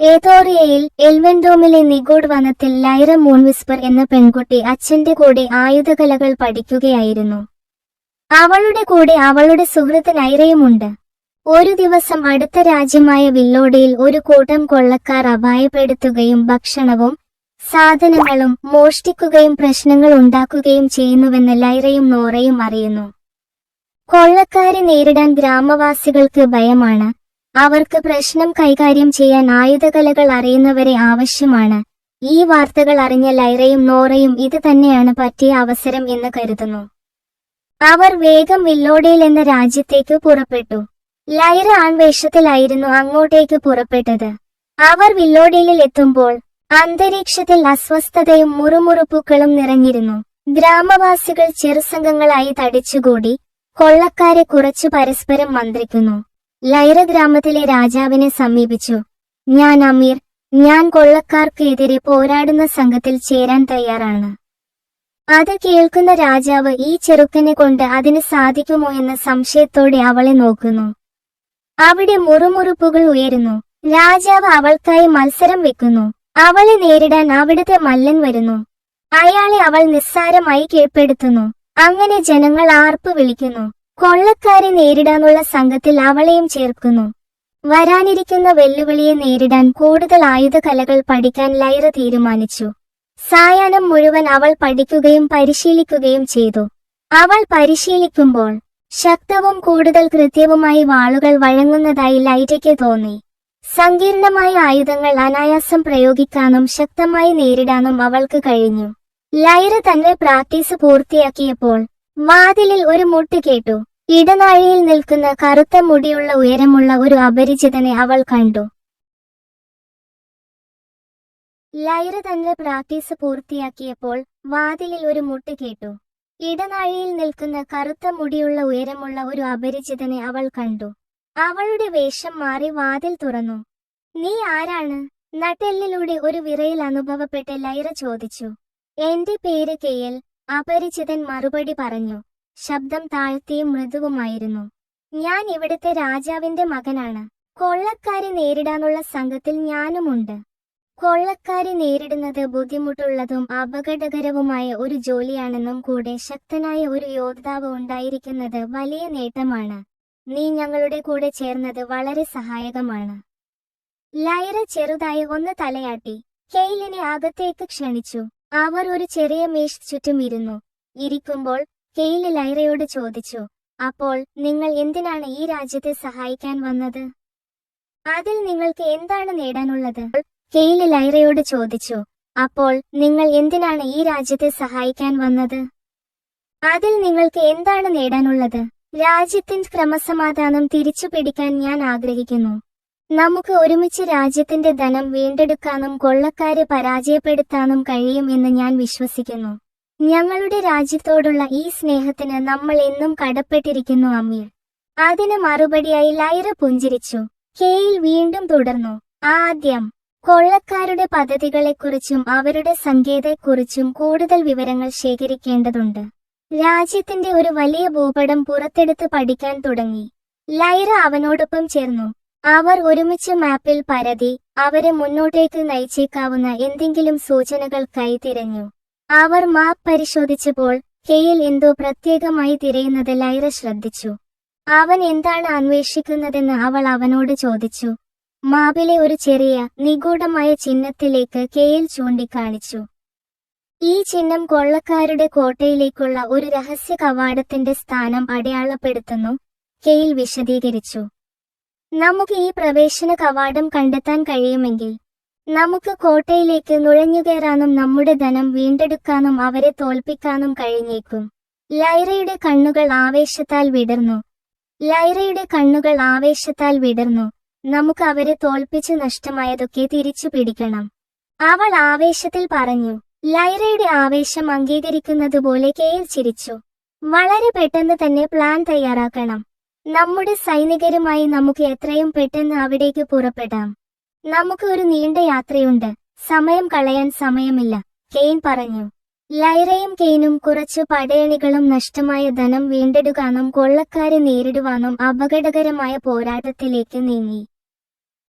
ഏതോറിയയിൽ എൽവെൻഡോമിലെ നിഗോഡ് വനത്തിൽ ലൈറ മൂൺവിസ്പർ എന്ന പെൺകുട്ടി അച്ഛന്റെ കൂടെ ആയുധകലകൾ പഠിക്കുകയായിരുന്നു. അവളുടെ കൂടെ അവളുടെ സുഹൃത്ത് ലൈറയുമുണ്ട്. ഒരു ദിവസം അടുത്ത രാജ്യമായ വില്ലോടയിൽ ഒരു കൂട്ടം കൊള്ളക്കാർ അപായപ്പെടുത്തുകയും ഭക്ഷണവും സാധനങ്ങളും മോഷ്ടിക്കുകയും പ്രശ്നങ്ങൾ ഉണ്ടാക്കുകയും ചെയ്യുന്നുവെന്ന് ലൈറയും നോറയും അറിയുന്നു. കൊള്ളക്കാരെ നേരിടാൻ ഗ്രാമവാസികൾക്ക് ഭയമാണ്. അവർക്ക് പ്രശ്നം കൈകാര്യം ചെയ്യാൻ ആയുധകലകൾ അറിയുന്നവരെ ആവശ്യമാണ്. ഈ വാർത്തകൾ അറിഞ്ഞ ലൈറയും നോറയും ഇത് തന്നെയാണ് പറ്റിയ അവസരം എന്ന് കരുതുന്നു. അവർ വേഗം വില്ലോഡയിൽ എന്ന രാജ്യത്തേക്ക് പുറപ്പെട്ടു. ലൈറ ആൺവേഷത്തിലായിരുന്നു അങ്ങോട്ടേക്ക് പുറപ്പെട്ടത്. അവർ വില്ലോഡയിലിൽ എത്തുമ്പോൾ അന്തരീക്ഷത്തിൽ അസ്വസ്ഥതയും മുറുമുറുപ്പുക്കളും നിറഞ്ഞിരുന്നു. ഗ്രാമവാസികൾ ചെറുസംഘങ്ങളായി തടിച്ചുകൂടി കൊള്ളക്കാരെ കുറച്ചു പരസ്പരം മന്ത്രിക്കുന്നു. ലൈറ ഗ്രാമത്തിലെ രാജാവിനെ സമീപിച്ചു. ഞാൻ അമീർ ഞാൻ കൊള്ളക്കാർക്കെതിരെ പോരാടുന്ന സംഘത്തിൽ ചേരാൻ തയ്യാറാണ്. അത് കേൾക്കുന്ന രാജാവ് ഈ ചെറുക്കനെ കൊണ്ട് അതിന് സാധിക്കുമോ എന്ന സംശയത്തോടെ അവളെ നോക്കുന്നു. അവിടെ മുറുമുറുപ്പുകൾ ഉയരുന്നു. രാജാവ് അവൾക്കായി മത്സരം വെക്കുന്നു. അവളെ നേരിടാൻ അവിടുത്തെ മല്ലൻ വരുന്നു. അയാളെ അവൾ നിസ്സാരമായി കീഴ്പ്പെടുത്തുന്നു. അങ്ങനെ ജനങ്ങൾ ആർപ്പ് വിളിക്കുന്നു. കൊള്ളക്കാരെ നേരിടാനുള്ള സംഘത്തിൽ അവളെയും ചേർക്കുന്നു. വരാനിരിക്കുന്ന വെല്ലുവിളിയെ നേരിടാൻ കൂടുതൽ ആയുധകലകൾ പഠിക്കാൻ ലൈറ തീരുമാനിച്ചു. സായാഹ്നം മുഴുവൻ അവൾ പഠിക്കുകയും പരിശീലിക്കുകയും ചെയ്തു. അവൾ പരിശീലിക്കുമ്പോൾ ശക്തവും കൂടുതൽ കൃത്യവുമായി വാളുകൾ വഴങ്ങുന്നതായി ലൈറ്റയ്ക്ക് തോന്നി. സങ്കീർണമായ ആയുധങ്ങൾ അനായാസം പ്രയോഗിക്കാനും ശക്തമായി നേരിടാനും അവൾക്ക് കഴിഞ്ഞു. ലൈറ തന്റെ പ്രാക്ടീസ് പൂർത്തിയാക്കിയപ്പോൾ വാതിലിൽ ഒരു മുട്ട് കേട്ടു. ഇടനാഴിയിൽ നിൽക്കുന്ന കറുത്ത മുടിയുള്ള ഉയരമുള്ള ഒരു അപരിചിതനെ അവൾ കണ്ടു. ലൈറ തന്റെ പ്രാക്ടീസ് പൂർത്തിയാക്കിയപ്പോൾ വാതിലിൽ ഒരു മുട്ട് കേട്ടു. ഇടനാഴിയിൽ നിൽക്കുന്ന കറുത്ത മുടിയുള്ള ഉയരമുള്ള ഒരു അപരിചിതനെ അവൾ കണ്ടു. അവളുടെ വേഷം മാറി വാതിൽ തുറന്നു. നീ ആരാണ്? നട്ടെല്ലിലൂടെ ഒരു വിറയിൽ അനുഭവപ്പെട്ട ലൈറ ചോദിച്ചു. എന്റെ പേര് കെയൽ അപരിചിതൻ മറുപടി പറഞ്ഞു. ശബ്ദം താഴ്ത്തിയും മൃദുവുമായിരുന്നു. ഞാൻ ഇവിടുത്തെ രാജാവിന്റെ മകനാണ്. കൊള്ളക്കാരെ നേരിടാനുള്ള സംഘത്തിൽ ഞാനുമുണ്ട്. കൊള്ളക്കാരെ നേരിടുന്നത് ബുദ്ധിമുട്ടുള്ളതും അപകടകരവുമായ ഒരു ജോലിയാണെന്നും കൂടെ ശക്തനായ ഒരു യോദ്ധാവ് ഉണ്ടായിരിക്കുന്നത് വലിയ നേട്ടമാണ്. നീ ഞങ്ങളുടെ കൂടെ ചേർന്നത് വളരെ സഹായകമാണ്. ലൈറ ചെറുതായി ഒന്ന് തലയാട്ടി. കെയിലിനെ അകത്തേക്ക് ക്ഷണിച്ചു. അവർ ഒരു ചെറിയ മേശ് ചുറ്റും ഇരുന്നു. ഇരിക്കുമ്പോൾ കെയിൽ ലൈറയോട് ചോദിച്ചു അപ്പോൾ നിങ്ങൾ എന്തിനാണ് ഈ രാജ്യത്തെ സഹായിക്കാൻ വന്നത്? അതിൽ നിങ്ങൾക്ക് എന്താണ് നേടാനുള്ളത്? കെയിൽ ലൈറയോട് ചോദിച്ചു അപ്പോൾ നിങ്ങൾ എന്തിനാണ് ഈ രാജ്യത്തെ സഹായിക്കാൻ വന്നത്? അതിൽ നിങ്ങൾക്ക് എന്താണ് നേടാനുള്ളത്? രാജ്യത്തിന്റെ ക്രമസമാധാനം തിരിച്ചു പിടിക്കാൻ ഞാൻ ആഗ്രഹിക്കുന്നു. നമുക്ക് ഒരുമിച്ച് രാജ്യത്തിന്റെ ധനം വീണ്ടെടുക്കാനും കൊള്ളക്കാരെ പരാജയപ്പെടുത്താനും കഴിയും എന്ന് ഞാൻ വിശ്വസിക്കുന്നു. ഞങ്ങളുടെ രാജ്യത്തോടുള്ള ഈ സ്നേഹത്തിന് നമ്മൾ എന്നും കടപ്പെട്ടിരിക്കുന്നു അമീർ അതിന് മറുപടിയായി ലൈറ പുഞ്ചിരിച്ചു. കെയിൽ വീണ്ടും തുടർന്നു. ആദ്യം കൊള്ളക്കാരുടെ പദ്ധതികളെക്കുറിച്ചും അവരുടെ സങ്കേതത്തെക്കുറിച്ചും കൂടുതൽ വിവരങ്ങൾ ശേഖരിക്കേണ്ടതുണ്ട്. രാജ്യത്തിന്റെ ഒരു വലിയ ഭൂപടം പുറത്തെടുത്ത് പഠിക്കാൻ തുടങ്ങി. ലൈറ അവനോടൊപ്പം ചേർന്നു. അവർ ഒരുമിച്ച് മാപ്പിൽ പരതി അവരെ മുന്നോട്ടേക്ക് നയിച്ചേക്കാവുന്ന എന്തെങ്കിലും സൂചനകൾ തിരഞ്ഞു. അവർ മാപ്പ് പരിശോധിച്ചപ്പോൾ കെയിൽ എന്തോ പ്രത്യേകമായി തിരയുന്നത് ലൈറ ശ്രദ്ധിച്ചു. അവൻ എന്താണ് അന്വേഷിക്കുന്നതെന്ന് അവൾ അവനോട് ചോദിച്ചു. മാപ്പിലെ ഒരു ചെറിയ നിഗൂഢമായ ചിഹ്നത്തിലേക്ക് കെയിൽ ചൂണ്ടിക്കാണിച്ചു. ഈ ചിഹ്നം കൊള്ളക്കാരുടെ കോട്ടയിലേക്കുള്ള ഒരു രഹസ്യ കവാടത്തിന്റെ സ്ഥാനം അടയാളപ്പെടുത്തുന്നു കെയിൽ വിശദീകരിച്ചു. നമുക്ക് ഈ പ്രവേശന കവാടം കണ്ടെത്താൻ കഴിയുമെങ്കിൽ നമുക്ക് കോട്ടയിലേക്ക് നുഴഞ്ഞുകയറാനും നമ്മുടെ ധനം വീണ്ടെടുക്കാനും അവരെ തോൽപ്പിക്കാനും കഴിഞ്ഞേക്കും. ലൈറയുടെ കണ്ണുകൾ ആവേശത്താൽ വിടർന്നു. ലൈറയുടെ കണ്ണുകൾ ആവേശത്താൽ വിടർന്നു. നമുക്ക് അവരെ തോൽപ്പിച്ച് നഷ്ടമായതൊക്കെ തിരിച്ചു പിടിക്കണം. അവൾ ആവേശത്തിൽ പറഞ്ഞു ലൈറയുടെ ആവേശം അംഗീകരിക്കുന്നതുപോലെ കെയിൽ ചിരിച്ചു. വളരെ പെട്ടെന്ന് തന്നെ പ്ലാൻ തയ്യാറാക്കണം. നമ്മുടെ സൈനികരുമായി നമുക്ക് എത്രയും പെട്ടെന്ന് അവിടേക്ക് പുറപ്പെടാം. നമുക്ക് ഒരു നീണ്ട യാത്രയുണ്ട്. സമയം കളയാൻ സമയമില്ല. കെയ്ൻ പറഞ്ഞു. ലൈറയും കെയ്നും കുറച്ച് പടയണികളും നഷ്ടമായ ധനം വീണ്ടെടുക്കാനും കൊള്ളക്കാരെ നേരിടുവാനും അപകടകരമായ പോരാട്ടത്തിലേക്ക് നീങ്ങി.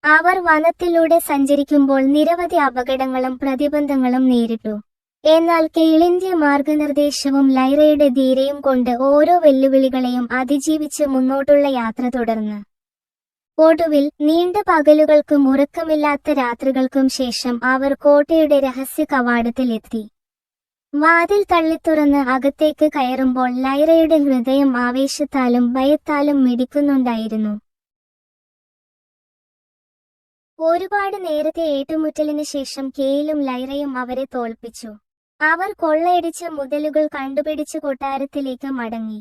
അവർ വനത്തിലൂടെ സഞ്ചരിക്കുമ്പോൾ നിരവധി അപകടങ്ങളും പ്രതിബന്ധങ്ങളും നേരിട്ടു. എന്നാൽ കെയിലിന്റെ മാർഗനിർദ്ദേശവും ലൈറയുടെ ധീരയും കൊണ്ട് ഓരോ വെല്ലുവിളികളെയും അതിജീവിച്ച് മുന്നോട്ടുള്ള യാത്ര തുടർന്ന്. ഒടുവിൽ നീണ്ട പകലുകൾക്കും ഉറക്കമില്ലാത്ത രാത്രികൾക്കും ശേഷം അവർ കോട്ടയുടെ രഹസ്യ കവാടത്തിലെത്തി. വാതിൽ തള്ളിത്തുറന്ന് അകത്തേക്ക് കയറുമ്പോൾ ലൈറയുടെ ഹൃദയം ആവേശത്താലും ഭയത്താലും മിടിക്കുന്നുണ്ടായിരുന്നു. ഒരുപാട് നേരത്തെ ഏറ്റുമുറ്റലിന് ശേഷം കേയിലും ലൈറയും അവരെ തോൽപ്പിച്ചു. അവർ കൊള്ളയടിച്ച മുതലുകൾ കണ്ടുപിടിച്ച് കൊട്ടാരത്തിലേക്ക് മടങ്ങി.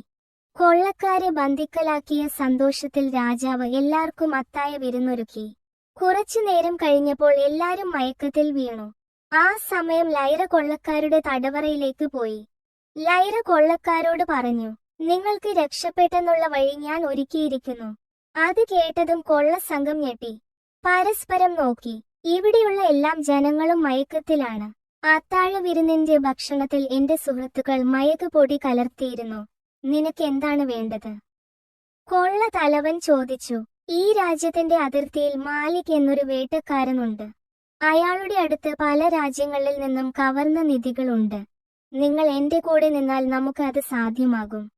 കൊള്ളക്കാരെ ബന്ധിക്കലാക്കിയ സന്തോഷത്തിൽ രാജാവ് എല്ലാവർക്കും അത്തായ വിരുന്നൊരുക്കി. കുറച്ചു നേരം കഴിഞ്ഞപ്പോൾ എല്ലാരും മയക്കത്തിൽ വീണു. ആ സമയം ലൈറ കൊള്ളക്കാരുടെ തടവറയിലേക്ക് പോയി. ലൈറ കൊള്ളക്കാരോട് പറഞ്ഞു നിങ്ങൾക്ക് രക്ഷപ്പെട്ടെന്നുള്ള വഴി ഞാൻ ഒരുക്കിയിരിക്കുന്നു. അത് കേട്ടതും കൊള്ള സംഘം ഞെട്ടി. പരസ്പരം നോക്കി. ഇവിടെയുള്ള എല്ലാം ജനങ്ങളും മയക്കത്തിലാണ്. അത്താഴ വിരുന്നിന്റെ ഭക്ഷണത്തിൽ എന്റെ സുഹൃത്തുക്കൾ മയക്ക് പൊടി കലർത്തിയിരുന്നു. നിനക്ക് എന്താണ് വേണ്ടത്? കൊള്ള തലവൻ ചോദിച്ചു. ഈ രാജ്യത്തിന്റെ അതിർത്തിയിൽ മാലിക് എന്നൊരു വേട്ടക്കാരനുണ്ട്. അയാളുടെ അടുത്ത് പല രാജ്യങ്ങളിൽ നിന്നും കവർന്ന നിധികളുണ്ട്. നിങ്ങൾ എന്റെ കൂടെ നിന്നാൽ നമുക്ക് അത് സാധ്യമാകും.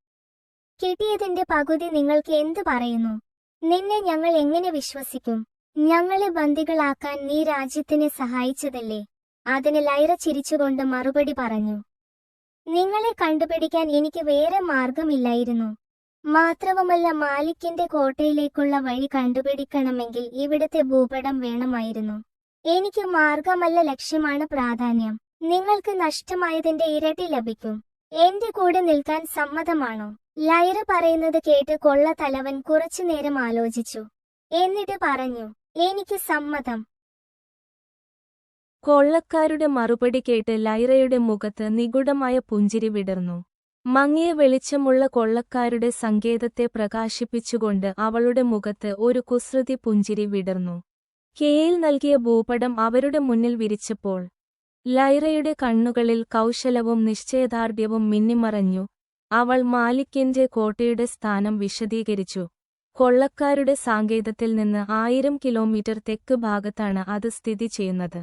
കിട്ടിയതിന്റെ പകുതി നിങ്ങൾക്ക് എന്ത് പറയുന്നു? നിന്നെ ഞങ്ങൾ എങ്ങനെ വിശ്വസിക്കും? ഞങ്ങളെ ബന്ദികളാക്കാൻ നീ രാജ്യത്തിനെ സഹായിച്ചതല്ലേ? അതിന് ലൈറ ചിരിച്ചുകൊണ്ട് മറുപടി പറഞ്ഞു. നിങ്ങളെ കണ്ടുപിടിക്കാൻ എനിക്ക് വേറെ മാർഗമില്ലായിരുന്നു. മാത്രവുമല്ല മാലിക്കിന്റെ കോട്ടയിലേക്കുള്ള വഴി കണ്ടുപിടിക്കണമെങ്കിൽ ഇവിടുത്തെ ഭൂപടം വേണമായിരുന്നു. എനിക്ക് മാർഗമല്ല ലക്ഷ്യമാണ് പ്രാധാന്യം. നിങ്ങൾക്ക് നഷ്ടമായതിന്റെ ഇരട്ടി ലഭിക്കും. എന്റെ കൂടെ നിൽക്കാൻ സമ്മതമാണോ? ലൈറ പറയുന്നത് കേട്ട് കൊള്ള തലവൻ കുറച്ചുനേരം ആലോചിച്ചു. എന്നിട്ട് പറഞ്ഞു എനിക്ക് സമ്മതം. കൊള്ളക്കാരുടെ മറുപടി കേട്ട് ലൈറയുടെ മുഖത്ത് നിഗൂഢമായ പുഞ്ചിരി വിടർന്നു. മങ്ങിയ വെളിച്ചമുള്ള കൊള്ളക്കാരുടെ സങ്കേതത്തെ പ്രകാശിപ്പിച്ചുകൊണ്ട് അവളുടെ മുഖത്ത് ഒരു കുസൃതി പുഞ്ചിരി വിടർന്നു. കെയിൽ നൽകിയ ഭൂപടം അവരുടെ മുന്നിൽ വിരിച്ചപ്പോൾ ലൈറയുടെ കണ്ണുകളിൽ കൗശലവും നിശ്ചയദാർഢ്യവും മിന്നിമറഞ്ഞു. അവൾ മാലിക്കിന്റെ കോട്ടയുടെ സ്ഥാനം വിശദീകരിച്ചു. കൊള്ളക്കാരുടെ സാങ്കേതത്തിൽ നിന്ന് ആയിരം കിലോമീറ്റർ തെക്ക് ഭാഗത്താണ് അത് സ്ഥിതി ചെയ്യുന്നത്.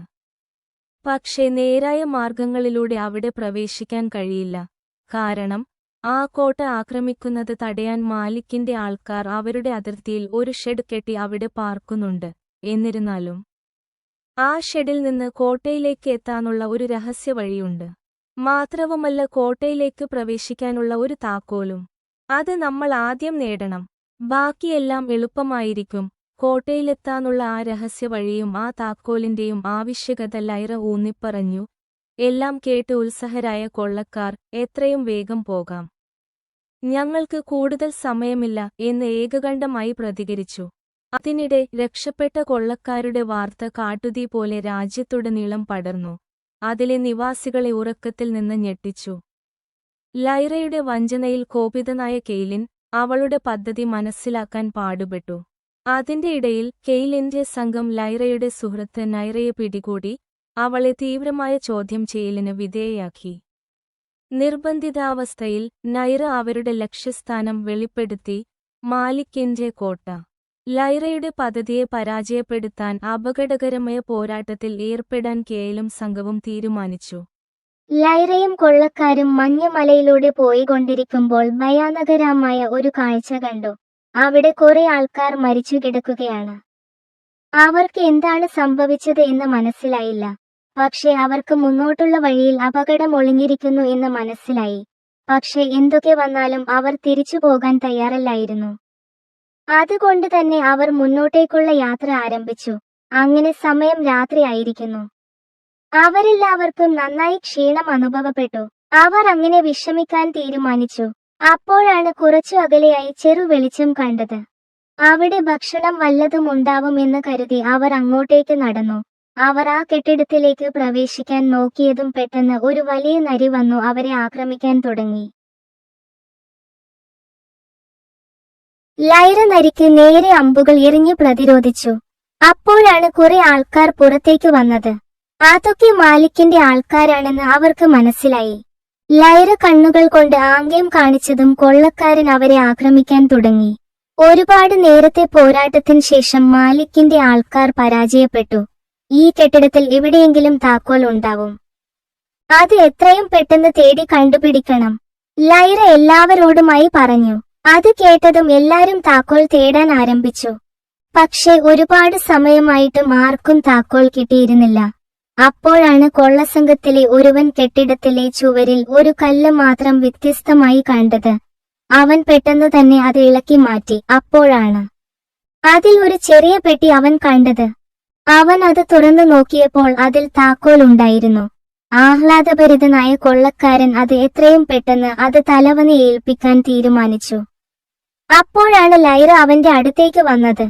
പക്ഷേ നേരായ മാർഗങ്ങളിലൂടെ അവിടെ പ്രവേശിക്കാൻ കഴിയില്ല. കാരണം ആ കോട്ട ആക്രമിക്കുന്നത് തടയാൻ മാലിക്കിന്റെ ആൾക്കാർ അവരുടെ അതിർത്തിയിൽ ഒരു ഷെഡ് കെട്ടി അവിടെ പാർക്കുന്നുണ്ട്. എന്നിരുന്നാലും ആ ഷെഡിൽ നിന്ന് കോട്ടയിലേക്ക് എത്താനുള്ള ഒരു രഹസ്യ വഴിയുണ്ട്. മാത്രവുമല്ല കോട്ടയിലേക്ക് പ്രവേശിക്കാനുള്ള ഒരു താക്കോലും. അത് നമ്മൾ ആദ്യം നേടണം. ബാക്കിയെല്ലാം എളുപ്പമായിരിക്കും. കോട്ടയിലെത്താനുള്ള ആ രഹസ്യ വഴിയും ആ താക്കോലിന്റെയും ആവശ്യകത ലൈറ ഊന്നിപ്പറഞ്ഞു. എല്ലാം കേട്ട് ഉത്സഹരായ കൊള്ളക്കാർ എത്രയും വേഗം പോകാം. ഞങ്ങൾക്ക് കൂടുതൽ സമയമില്ല എന്ന് ഏകകണ്ഠമായി പ്രതികരിച്ചു. അതിനിടെ രക്ഷപ്പെട്ട കൊള്ളക്കാരുടെ വാർത്ത കാട്ടുതീ പോലെ രാജ്യത്തുടനീളം പടർന്നു. അതിലെ നിവാസികളെ ഉറക്കത്തിൽ നിന്ന് ഞെട്ടിച്ചു. ലൈറയുടെ വഞ്ചനയിൽ കോപിതനായ കെയ്ലിൻ അവളുടെ പദ്ധതി മനസ്സിലാക്കാൻ പാടുപെട്ടു. അതിന്റെ ഇടയിൽ കെയിലിന്റെ സംഘം ലൈറയുടെ സുഹൃത്ത് നൈറയെ പിടികൂടി അവളെ തീവ്രമായ ചോദ്യം ചെയ്യലിന് വിധേയയാക്കി. നിർബന്ധിതാവസ്ഥയിൽ നൈറ അവരുടെ ലക്ഷ്യസ്ഥാനം വെളിപ്പെടുത്തി മാലിക്കിന്റെ കോട്ട. ലൈറയുടെ പദ്ധതിയെ പരാജയപ്പെടുത്താൻ അപകടകരമായ പോരാട്ടത്തിൽ ഏർപ്പെടാൻ കേലും സംഘവും തീരുമാനിച്ചു. ലൈറയും കൊള്ളക്കാരും മഞ്ഞമലയിലൂടെ പോയിക്കൊണ്ടിരിക്കുമ്പോൾ ഭയാനകരമായ ഒരു കാഴ്ച കണ്ടു. അവിടെ കുറെ ആൾക്കാർ മരിച്ചു കിടക്കുകയാണ്. അവർക്ക് എന്താണ് സംഭവിച്ചത് എന്ന് മനസ്സിലായില്ല. പക്ഷെ അവർക്ക് മുന്നോട്ടുള്ള വഴിയിൽ അപകടം ഒളിഞ്ഞിരിക്കുന്നു എന്ന് മനസ്സിലായി. പക്ഷെ എന്തൊക്കെ വന്നാലും അവർ തിരിച്ചു പോകാൻ തയ്യാറല്ലായിരുന്നു. അതുകൊണ്ട് തന്നെ അവർ മുന്നോട്ടേക്കുള്ള യാത്ര ആരംഭിച്ചു. അങ്ങനെ സമയം രാത്രിയായിരിക്കുന്നു അവരെല്ലാവർക്കും നന്നായി ക്ഷീണം അനുഭവപ്പെട്ടു. അവർ അങ്ങനെ വിഷമിക്കാൻ തീരുമാനിച്ചു. അപ്പോഴാണ് കുറച്ചു അകലെയായി ചെറു വെളിച്ചം കണ്ടത്. അവിടെ ഭക്ഷണം വല്ലതും ഉണ്ടാവുമെന്ന് കരുതി അവർ അങ്ങോട്ടേക്ക് നടന്നു. അവർ ആ കെട്ടിടത്തിലേക്ക് പ്രവേശിക്കാൻ നോക്കിയതും പെട്ടെന്ന് ഒരു വലിയ നരി വന്നു അവരെ ആക്രമിക്കാൻ തുടങ്ങി. ലൈറ നരിക്ക് നേരെ അമ്പുകൾ എറിഞ്ഞു പ്രതിരോധിച്ചു. അപ്പോഴാണ് കുറെ ആൾക്കാർ പുറത്തേക്ക് വന്നത്. അതൊക്കെ മാലിക്കിന്റെ ആൾക്കാരാണെന്ന് അവർക്ക് മനസ്സിലായി. ലൈറ കണ്ണുകൾ കൊണ്ട് ആംഗ്യം കാണിച്ചതും കൊള്ളക്കാരൻ അവരെ ആക്രമിക്കാൻ തുടങ്ങി. ഒരുപാട് നേരത്തെ പോരാട്ടത്തിന് ശേഷം മാലിക്കിന്റെ ആൾക്കാർ പരാജയപ്പെട്ടു. ഈ കെട്ടിടത്തിൽ എവിടെയെങ്കിലും താക്കോൽ ഉണ്ടാവും. അത് എത്രയും പെട്ടെന്ന് തേടി കണ്ടുപിടിക്കണം. ലൈറ എല്ലാവരോടുമായി പറഞ്ഞു. അത് കേട്ടതും എല്ലാരും താക്കോൽ തേടാൻ ആരംഭിച്ചു. പക്ഷെ ഒരുപാട് സമയമായിട്ടും ആർക്കും താക്കോൽ കിട്ടിയിരുന്നില്ല. അപ്പോഴാണ് കൊള്ളസംഘത്തിലെ ഒരുവൻ കെട്ടിടത്തിലെ ചുവരിൽ ഒരു കല്ല് മാത്രം വ്യത്യസ്തമായി കണ്ടത്. അവൻ പെട്ടെന്ന് തന്നെ അത് ഇളക്കി മാറ്റി. അപ്പോഴാണ് അതിൽ ഒരു ചെറിയ പെട്ടി അവൻ കണ്ടത്. അവൻ അത് തുറന്നു നോക്കിയപ്പോൾ അതിൽ താക്കോൽ ഉണ്ടായിരുന്നു. ആഹ്ലാദഭരിതനായ കൊള്ളക്കാരൻ അത് എത്രയും പെട്ടെന്ന് അത് തലവനെ ഏൽപ്പിക്കാൻ തീരുമാനിച്ചു. അപ്പോഴാണ് ലൈറ അവന്റെ അടുത്തേക്ക് വന്നത്.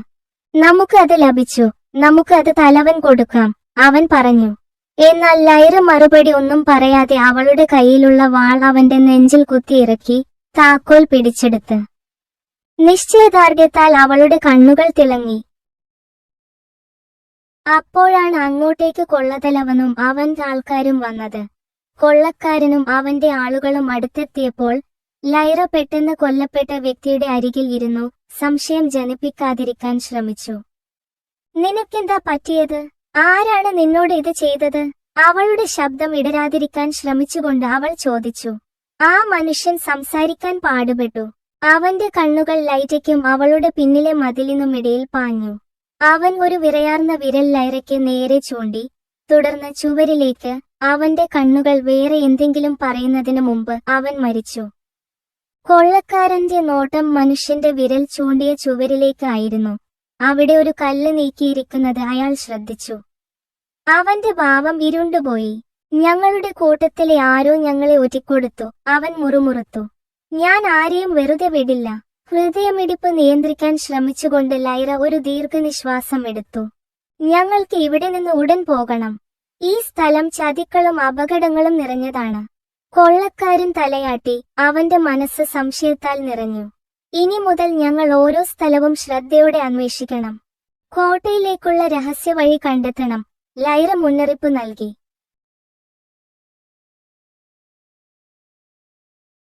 നമുക്ക് അത് ലഭിച്ചു. നമുക്ക് അത് തലവൻ കൊടുക്കാം. അവൻ പറഞ്ഞു എന്നാൽ ലൈറ മറുപടി ഒന്നും പറയാതെ അവളുടെ കയ്യിലുള്ള വാൾ അവന്റെ നെഞ്ചിൽ കുത്തിയിറക്കി താക്കോൽ പിടിച്ചെടുത്ത്. നിശ്ചയദാർഢ്യത്താൽ അവളുടെ കണ്ണുകൾ തിളങ്ങി. അപ്പോഴാണ് അങ്ങോട്ടേക്ക് കൊള്ളതലവനും അവന്റെ ആൾക്കാരും വന്നത്. കൊള്ളക്കാരനും അവന്റെ ആളുകളും അടുത്തെത്തിയപ്പോൾ ലൈറ പെട്ടെന്ന് കൊല്ലപ്പെട്ട വ്യക്തിയുടെ അരികിൽ ഇരുന്നു സംശയം ജനിപ്പിക്കാതിരിക്കാൻ ശ്രമിച്ചു. നിനക്കെന്താ പറ്റിയത്? ആരാണ് നിന്നോട് ഇത് ചെയ്തത്? അവളുടെ ശബ്ദം ഇടരാതിരിക്കാൻ ശ്രമിച്ചുകൊണ്ട് അവൾ ചോദിച്ചു. ആ മനുഷ്യൻ സംസാരിക്കാൻ പാടുപെട്ടു. അവന്റെ കണ്ണുകൾ ലൈറ്റയ്ക്കും അവളുടെ പിന്നിലെ മതിലിനും ഇടയിൽ പാഞ്ഞു. അവൻ ഒരു വിറയാർന്ന വിരൽ ലൈറയ്ക്ക് നേരെ ചൂണ്ടി തുടർന്ന് ചുവരിലേക്ക് അവന്റെ കണ്ണുകൾ വേറെ എന്തെങ്കിലും പറയുന്നതിനു മുമ്പ് അവൻ മരിച്ചു. കൊള്ളക്കാരന്റെ നോട്ടം മനുഷ്യന്റെ വിരൽ ചൂണ്ടിയ ചുവരിലേക്കായിരുന്നു അവിടെ ഒരു കല്ല് നീക്കിയിരിക്കുന്നത് അയാൾ ശ്രദ്ധിച്ചു. അവന്റെ ഭാവം ഇരുണ്ടുപോയി. ഞങ്ങളുടെ കൂട്ടത്തിലെ ആരോ ഞങ്ങളെ ഒറ്റിക്കൊടുത്തു അവൻ മുറുമുറുത്തു. ഞാൻ ആരെയും വെറുതെ വിടില്ല. ഹൃദയമിടിപ്പ് നിയന്ത്രിക്കാൻ ശ്രമിച്ചുകൊണ്ട് ലൈറ ഒരു ദീർഘനിശ്വാസം എടുത്തു. ഞങ്ങൾക്ക് ഇവിടെ നിന്ന് ഉടൻ പോകണം. ഈ സ്ഥലം ചതിക്കളും അപകടങ്ങളും നിറഞ്ഞതാണ്. കൊള്ളക്കാരൻ തലയാട്ടി അവന്റെ മനസ്സ് സംശയത്താൽ നിറഞ്ഞു. ഇനി മുതൽ ഞങ്ങൾ ഓരോ സ്ഥലവും ശ്രദ്ധയോടെ അന്വേഷിക്കണം. കോട്ടയിലേക്കുള്ള രഹസ്യവഴി കണ്ടെത്തണം. ലൈറ മുന്നറിയിപ്പ് നൽകി.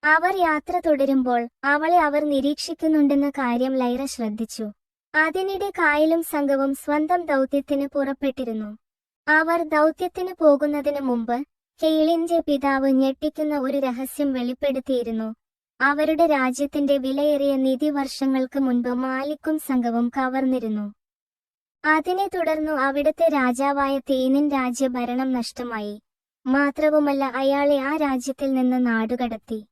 അവർ യാത്ര തുടരുമ്പോൾ അവളെ അവർ നിരീക്ഷിക്കുന്നുണ്ടെന്ന കാര്യം ലൈറ ശ്രദ്ധിച്ചു. അതിനിടെ കായലും സംഘവും സ്വന്തം ദൗത്യത്തിന് പുറപ്പെട്ടിരുന്നു. അവർ ദൗത്യത്തിന് പോകുന്നതിന് മുമ്പ് കെയിലിന്റെ പിതാവ് ഞെട്ടിക്കുന്ന ഒരു രഹസ്യം വെളിപ്പെടുത്തിയിരുന്നു. അവരുടെ രാജ്യത്തിന്റെ വിലയേറിയ നിധി വർഷങ്ങൾക്ക് മുൻപ് മാലിക്കും സംഘവും കവർന്നിരുന്നു. അതിനെ തുടർന്നു അവിടുത്തെ രാജാവായ തേനിൻ രാജ്യഭരണം നഷ്ടമായി. മാത്രവുമല്ല അയാളെ ആ രാജ്യത്തിൽ നിന്ന് നാടുകടത്തി.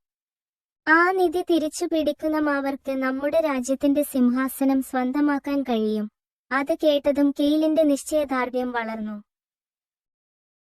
ആ നിധി തിരിച്ചു പിടിക്കുന്നമാവർക്ക് നമ്മുടെ രാജ്യത്തിന്റെ സിംഹാസനം സ്വന്തമാക്കാൻ കഴിയും. അത് കേട്ടതും കെയിലിന്റെ നിശ്ചയദാർഢ്യം വളർന്നു.